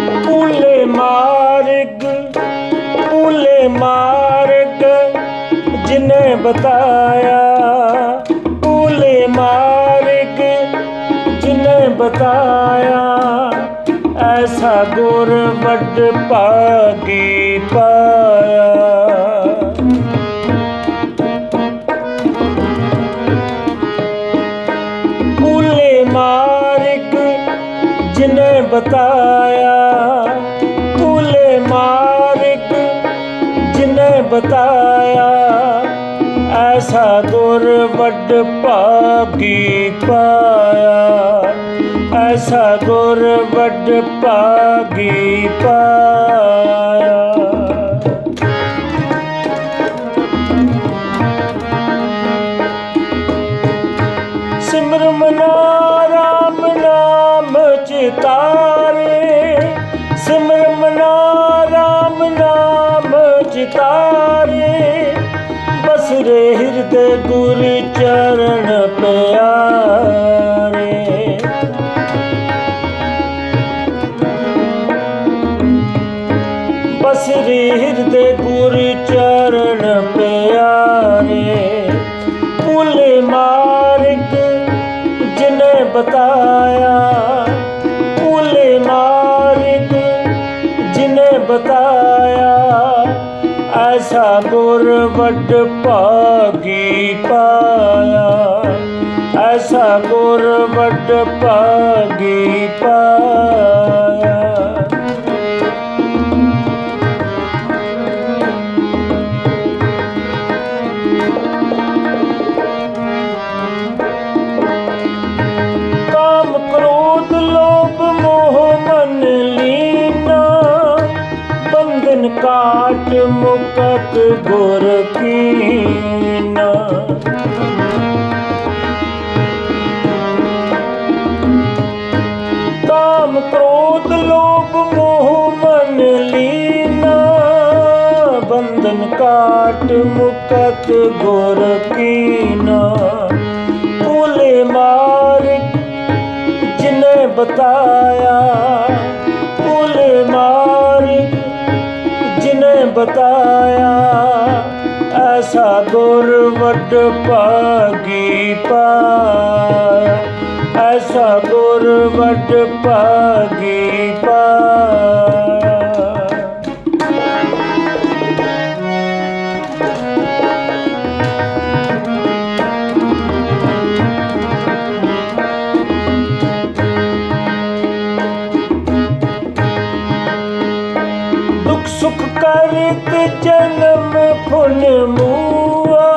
पुले मार्ग पुले मार्ग, जिन्हें बताया। पुले मार्ग, जिन्हें बताया। ऐसा गुरबट पागे पाया। पुले मार्ग, जिन्हें बताया। ਬਤਾਇਆ। ਐਸਾ ਗੁਰ ਵੱਡ ਭਾਗੀ ਪਾਇਆ। ਐਸਾ ਗੁਰ ਵੱਡ ਭਾਗੀ ਪਾਇਆ ਤਾਰੇ, ਬਸ ਰੇ ਹਿਰਦੇ ਗੁਰ ਚਰਨ ਪਿਆਰੇ। ਬਸ ਰੇ ਹਿਰਦੇ ਗੁਰ ਚਰਨ ਪਿਆਰੇ ਭੁੱਲੇ ਮਾਰਗ ਜਿਨੇ ਬਤਾਇਆ। ਭੁੱਲੇ ਮਾਰਗ ਜਿਨੇ ਬਤਾਇਆ। ਐਸਾ ਗੁਰ ਵੱਡ ਭਾਗੀ ਪਾਇਆ। ਐਸਾ ਗੁਰ ਵੱਡ ਭਾਗੀ ਪਾਇਆ। ਕਾਟ ਮੁਕਤ ਗੁਰ ਕੀਨਾ। ਕਾਮ ਕ੍ਰੋਧ ਲੋਭ ਮੋਹ ਮਨ ਲੀਨਾ। ਬੰਧਨ ਕਾਟ ਮੁਕਤ ਗੁਰ ਕੀਨਾ। ਭੁਲੇ ਮਾਰ ਜਿਨੇ ਬਤਾਇਆ। ਬਤਾਇਆ ਐਸਾ ਗੁਰ ਵੱਡ ਭਾਗੀ ਪਾਇਆ। ਐਸਾ ਗੁਰ ਵੱਡ ਭਾਗੀ ਜਨਮ ਮੂਆ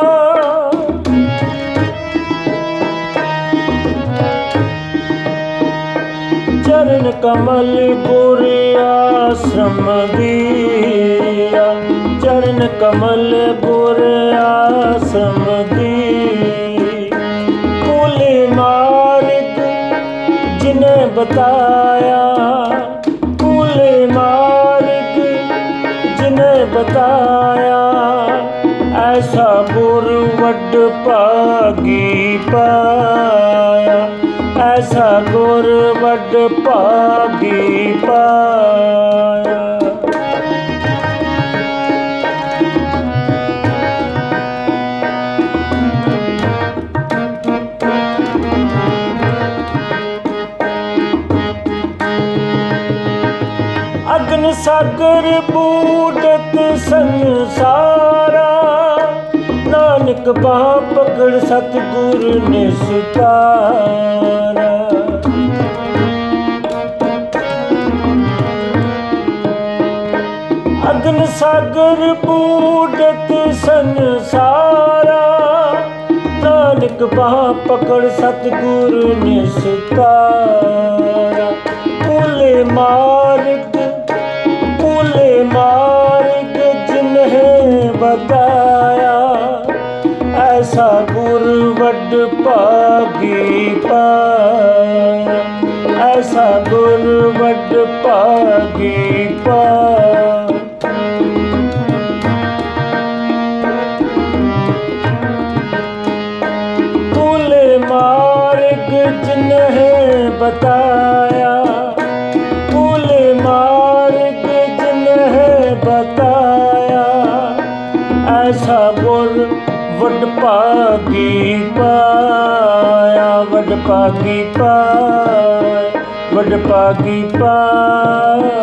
ਚਰਨ ਕਮਲ ਗੁਰ ਆਸ਼ਰਮ ਦੀਆ। ਚਰਨ ਕਮਲ ਗੁਰ ਆਸ਼ਰਮ ਦੀ ਭੁਲੇ ਮਾਰਗ ਜਿਨੇ ਬਤਾਇਆ ਐਸਾ ਗੁਰ ਵੱਡ ਭਾਗੀ ਪਾਇਆ। ਐਸਾ ਗੁਰ ਵੱਡ ਭਾਗੀ ਪਾਇਆ। ਅਗਨ ਸਾਗਰ ਬੂਟਤ ਸੰਸਾਰ ਨਾਨਕ ਬਾਹ ਪਕੜ ਸਤਿਗੁਰ ਨੇ ਸੁਤਾਰਾ ਅਗਨ ਸਾਗਰ ਬੂਟਤ ਸੰਸਾਰਾ। ਨਾਨਕ ਬਾਹ ਪਕੜ ਸਤਿਗੁਰ ਨੇ ਸੁਤਾਰਾ ਭੁਲੇ ਮਾਰਗ ਐਸਾ ਗੁਰ ਵੱਡ ਭਾਗੀ ਪਾਇਆ ਐਸਾ ਗੁਰ ਵੱਡ ਭਾਗੀ ਪਾਇਆ ਭੁਲੇ ਮਾਰਗ ਜਿਨਹਿ ਬਤਾਇਆ ਭਾਗੀ ਪਾਇਆ ਵੱਡ ਭਾਗੀ ਪਾਇਆ ਵੱਡ ਭਾਗੀ ਪਾਇਆ।